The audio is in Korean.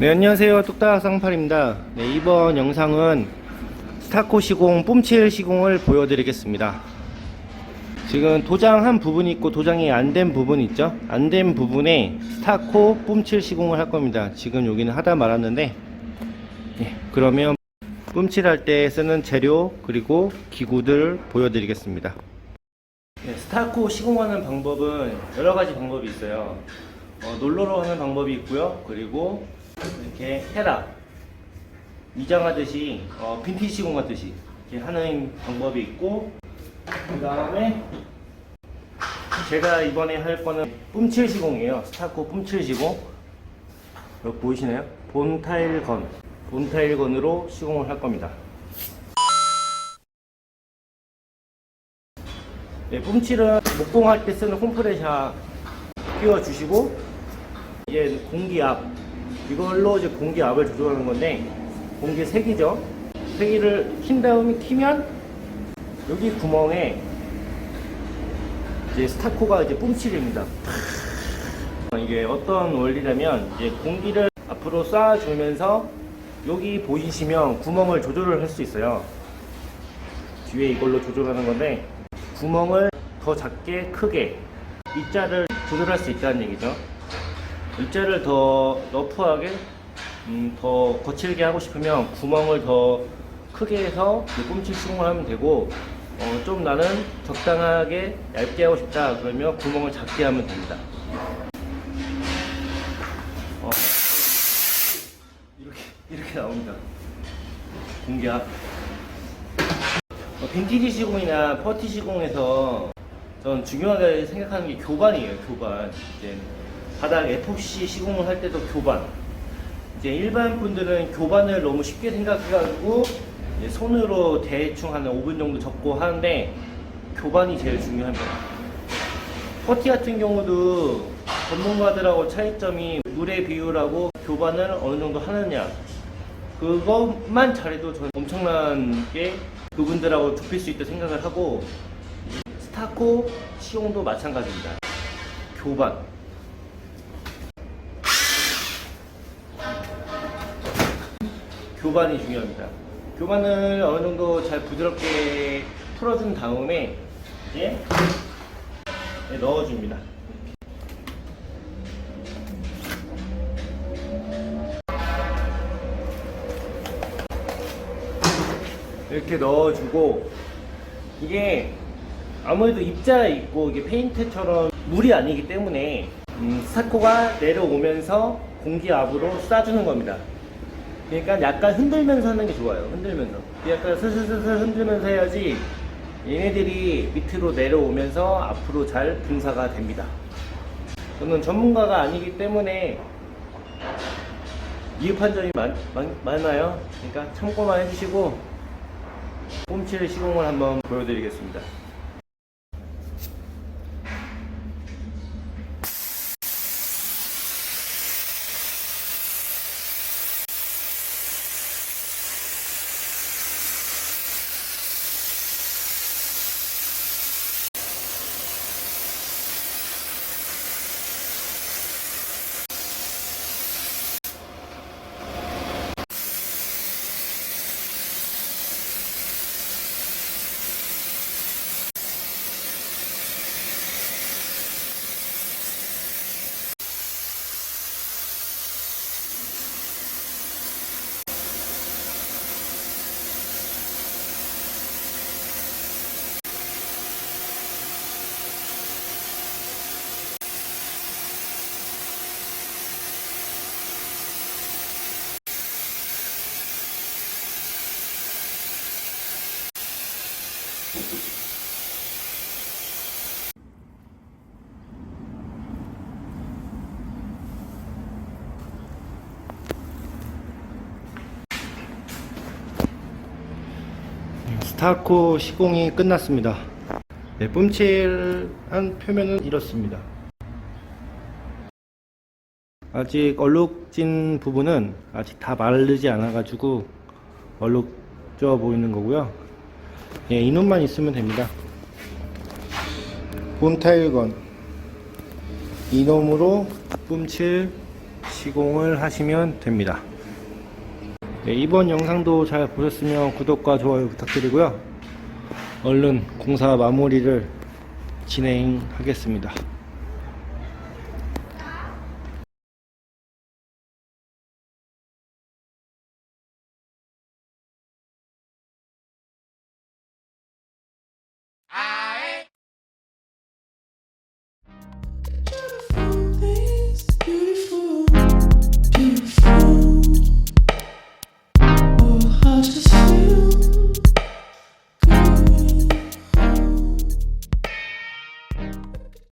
네 안녕하세요. 뚝딱 쌍팔입니다. 네, 이번 영상은 스타코 시공 뿜칠 시공을 보여드리겠습니다. 지금 도장 한 부분이 있고 도장이 안 된 부분이 있죠? 안 된 부분에 스타코 뿜칠 시공을 할 겁니다. 지금 여기는 하다 말았는데 예, 그러면 뿜칠할 때 쓰는 재료 그리고 기구들 보여드리겠습니다. 네, 스타코 시공하는 방법은 여러 가지 방법이 있어요. 어, 놀러로 하는 방법이 있고요. 그리고 이렇게 헤라. 위장하듯이 어, 빈티지 시공 하듯이 이렇게 하는 방법이 있고 그 다음에 제가 이번에 할 거는 뿜칠 시공이에요. 스타코 뿜칠 시공. 여기 보이시나요? 본타일건. 본타일건으로 시공을 할 겁니다. 네, 뿜칠은 목공할 때 쓰는 홈프레샤 끼워주시고 이제 공기압 이걸로 이제 공기 압을 조절하는 건데 공기 세기죠? 세기를 킨 다음에 키면 여기 구멍에 이제 스타코가 이제 뿜칠입니다. 이게 어떤 원리냐면 이제 공기를 앞으로 쏴주면서 여기 보이시면 구멍을 조절을 할 수 있어요. 뒤에 이걸로 조절하는 건데 구멍을 더 작게 크게 입자를 조절할 수 있다는 얘기죠 입자를 더 러프하게 음, 더 거칠게 하고 싶으면 구멍을 더 크게 해서 꿈칠 시공을 하면 되고 어, 좀 나는 적당하게 얇게 하고 싶다 그러면 구멍을 작게 하면 됩니다. 어, 이렇게 이렇게 나옵니다. 공기압. 어, 빈티지 시공이나 퍼티 시공에서 전 중요하게 생각하는 게 교반이에요 교반 이제 바닥 에폭시 시공을 할 때도 교반 이제 일반 분들은 교반을 너무 쉽게 생각해가지고 손으로 대충 한 5분 정도 접고 하는데 교반이 제일 중요합니다 퍼티 같은 경우도 전문가들하고 차이점이 물의 비율하고 교반을 어느 정도 하느냐 그것만 잘해도 저는 엄청나게 그분들하고 좁힐 수 있다 생각을 하고 스타코 시용도 마찬가지입니다. 교반. 교반이 중요합니다. 교반을 어느 정도 잘 부드럽게 풀어준 다음에 이제 네, 넣어줍니다. 이렇게 넣어주고 이게 아무래도 입자가 있고 이게 페인트처럼 물이 아니기 때문에 음, 스타코가 내려오면서 공기압으로 쏴주는 겁니다. 그러니까 약간 흔들면서 하는 게 좋아요. 흔들면서. 약간 슬슬슬슬 흔들면서 해야지 얘네들이 밑으로 내려오면서 앞으로 잘 분사가 됩니다. 저는 전문가가 아니기 때문에 이입한 점이 많, 많, 많 아요. 그러니까 참고만 해주시고 꼼칠 시공을 한번 보여드리겠습니다. 스타코 시공이 끝났습니다. 네, 뿜칠한 표면은 이렇습니다. 아직 얼룩진 부분은 아직 다 마르지 않아가지고 얼룩져 보이는 거고요. 예, 이놈만 있으면 됩니다. 본타일건 이놈으로 뿜칠 시공을 하시면 됩니다. 네, 이번 영상도 잘 보셨으면 구독과 좋아요 부탁드리고요. 얼른 공사 마무리를 진행하겠습니다.